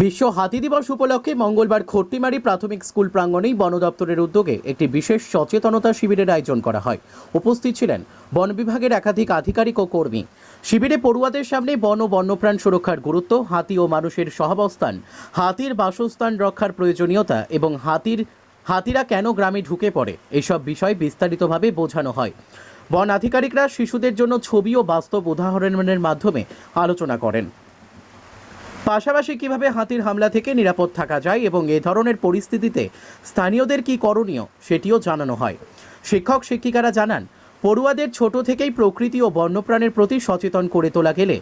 বিশ্ব হাতি দিবস উপলক্ষে মঙ্গলবার খট্টিমারি প্রাথমিক স্কুল প্রাঙ্গণেই বন দপ্তরের উদ্যোগে একটি বিশেষ সচেতনতা শিবিরের আয়োজন করা হয়। উপস্থিত ছিলেন বন বিভাগের একাধিক আধিকারিক ও কর্মী। শিবিরে পড়ুয়াদের সামনে বন ও বন্যপ্রাণ সুরক্ষার গুরুত্ব, হাতি ও মানুষের সহাবস্থান, হাতির বাসস্থান রক্ষার প্রয়োজনীয়তা এবং হাতির, হাতিরা কেন গ্রামে ঢুকে পড়ে, এসব বিষয় বিস্তারিতভাবে বোঝানো হয়। বন আধিকারিকরা শিশুদের জন্য ছবি ও বাস্তব উদাহরণের মাধ্যমে আলোচনা করেন। পাশাপাশি কীভাবে হাতির হামলা থেকে নিরাপদ থাকা যায় এবং এ ধরনের পরিস্থিতিতে স্থানীয়দের কি করণীয় সেটিও জানানো হয়। শিক্ষক শিক্ষিকারা জানান পড়ুয়াদের ছোট থেকেই প্রকৃতি ও বন্যপ্রাণের প্রতি সচেতন করে তোলা গেলে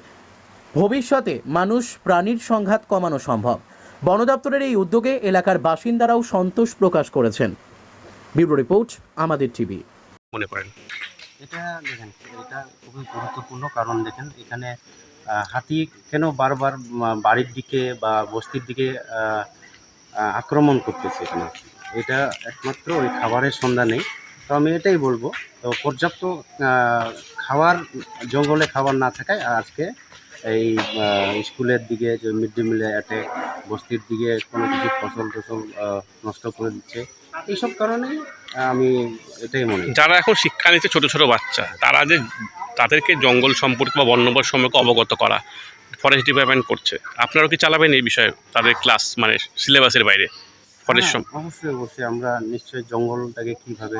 ভবিষ্যতে মানুষ প্রাণীর সংঘাত কমানো সম্ভব। বন দপ্তরের এই উদ্যোগে এলাকার বাসিন্দারাও সন্তোষ প্রকাশ করেছেন। ব্যুরো রিপোর্ট আমাদের টিভি। মনে করেন? এটা দেখেন এটা খুবই গুরুত্বপূর্ণ কারণ দেখেন এখানে হাতি কেন বারবার বাড়ির দিকে বা বস্তির দিকে আক্রমণ করতেছে এখানে? এটা একমাত্র ওই খাবারের সন্ধানেই তো আমি এটাই বলব, তো পর্যাপ্ত খাবার জঙ্গলে খাবার না থাকায় আজকে এই স্কুলের দিকে, যে মিড ডে মিলে অ্যাটে, বস্তির দিকে কোনো কিছু ফসল টসল নষ্ট করে দিচ্ছে। এইসব কারণেই আমি এটাই মনে যারা এখন শিক্ষা নিচ্ছে ছোট ছোট বাচ্চা, তারা যে তাদেরকে জঙ্গল সম্পর্কে বা বন্যপ্রাণ সম্পর্কে অবগত করা ফরেস্ট ডিপার্টমেন্ট করছে। আপনারাও কি চালাবেন এই বিষয়ে তাদের ক্লাস মানে সিলেবাসের বাইরে? ফরেস্ট হ্যাঁ, অবশ্যই অবশ্যই। আমরা নিশ্চয়ই জঙ্গলটাকে কীভাবে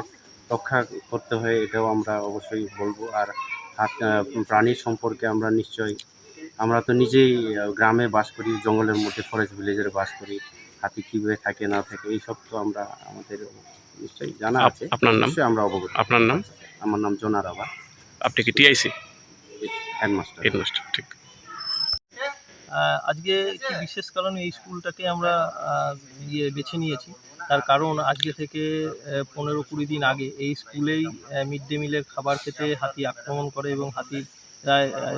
রক্ষা করতে হয় এটাও আমরা অবশ্যই বলব। আর হাত- প্রাণীর সম্পর্কে আমরা নিশ্চয়ই আমরা তো নিজেই গ্রামে বাস করি জঙ্গলের মধ্যে ফরেস্ট ভিলেজের বাস করি। হাতি কীভাবে থাকে না থাকে এইসব তো আমরা আমাদের নিশ্চয়ই জানা আছে। আপনার নাম? আমরা অবগত। আপনার নাম? আমার নাম জোনার আবার আপনি কি টিআইসি হেডমাস্টার হেডমাস্টার ঠিক। আজকে একটি বিশেষ কারণে এই স্কুলটাকে আমরা ইয়ে বেছে নিয়েছি। তার কারণ আজকে থেকে পনেরো কুড়ি দিন আগে এই স্কুলেই মিড ডে মিলের খাবার খেতে হাতি আক্রমণ করে এবং হাতি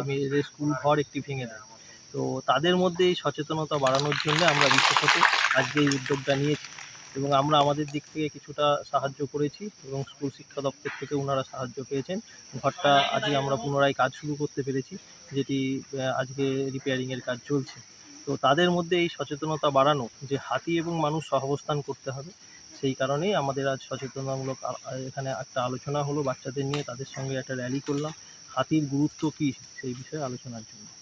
মেয়েদের স্কুল ঘর একটি ভেঙে দেয়। তো তাদের মধ্যে এই সচেতনতা বাড়ানোর জন্য আমরা বিশেষত আজকে এই উদ্যোগটা নিয়েছি। এবং আমরা আমাদের দিক থেকে কিছুটা সাহায্য করেছি এবং স্কুল শিক্ষা দপ্তর থেকে ওনারা সাহায্য পেয়েছেন। ঘরটা আজকে আমরা পুনরায় কাজ শুরু করতে পেরেছি, যেটি আজকে রিপেয়ারিংয়ের কাজ চলছে। তো তাদের মধ্যে এই সচেতনতা বাড়ানো, যে হাতি এবং মানুষ সহাবস্থান করতে হবে, সেই কারণেই আমাদের আজ আ- এখানে একটা আলোচনা হলো, বাচ্চাদের নিয়ে তাদের সঙ্গে একটা র্যালি করলাম। হাতির গুরুত্ব কী, সেই বিষয়ে আলোচনার জন্য।